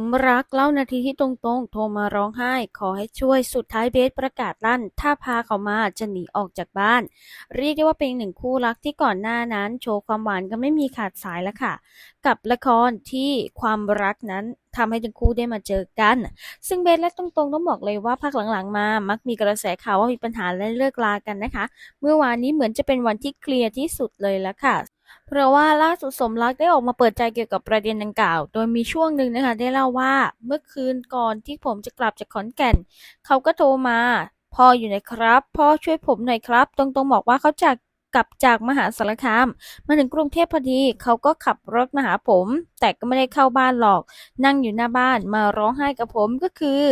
มรักเล่านาทีที่ตรงๆ โทรมาร้องไห้ ขอให้ช่วยสุดท้ายเบสประกาศลั่น ถ้าพาเขามาจะหนีออกจากบ้าน เรียกได้ว่าเป็นหนึ่งคู่รักที่ก่อนหน้านั้น โชว์ความหวานกันไม่มีขาดสายแล้วค่ะ กับละครที่ความรักนั้นทำให้ทั้งคู่ได้มาเจอกัน ซึ่งเบสและตรงๆ ต้องบอกเลยว่าพักหลังๆ มา มักมีกระแสข่าวว่ามีปัญหาและเลิกลากันนะคะ เมื่อวานนี้เหมือนจะเป็นวันที่เคลียร์ที่สุดเลยแล้วค่ะ เพราะว่าล่าสุดสมรักได้ออกมาเปิดใจเกี่ยวกับประเด็นดังกล่าว โดยมีช่วงหนึ่งนะคะได้เล่าว่าเมื่อคืนก่อนที่ผมจะกลับจากขอนแก่น เขาก็โทรมาพ่ออยู่ไหนครับพ่อช่วยผมหน่อยครับ ตรงๆบอกว่าเขาจากกลับจากมหาสารคาม มาถึงกรุงเทพพอดี เขาก็ขับรถมาหาผม แต่ก็ไม่ได้เข้าบ้านหรอก นั่งอยู่หน้าบ้านมาร้องไห้กับผมก็คือ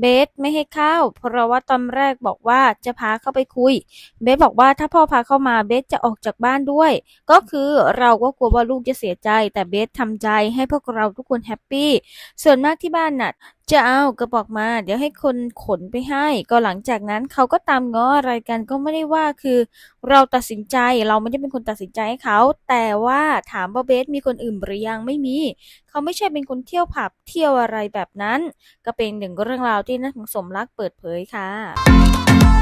เบสไม่ให้เข้า เพราะว่าตอนแรกบอกว่าจะพาเข้าไปคุย เบสบอกว่าถ้าพ่อพาเข้ามาเบสจะออกจากบ้านด้วย ก็คือเราก็กลัวว่าลูกจะเสียใจ แต่เบสทำใจให้พวกเราทุกคนแฮปปี้ ส่วนมากที่บ้านน่ะจะเอากระบอกมา เดี๋ยวให้คนขนไปให้ ก็หลังจากนั้นเขาก็ตามง้ออะไรกันก็ไม่ได้ว่าคือ เราตัดสินใจเราไม่ได้เป็นคนตัดสินใจให้เขา แต่ว่าถามว่าเบสมีคนอื่นหรือยังไม่มีเขาไม่ใช่เป็นคนเที่ยวผับเที่ยวอะไรแบบนั้น ก็เป็นหนึ่งเรื่องราวที่นักสมรักเปิดเผยค่ะ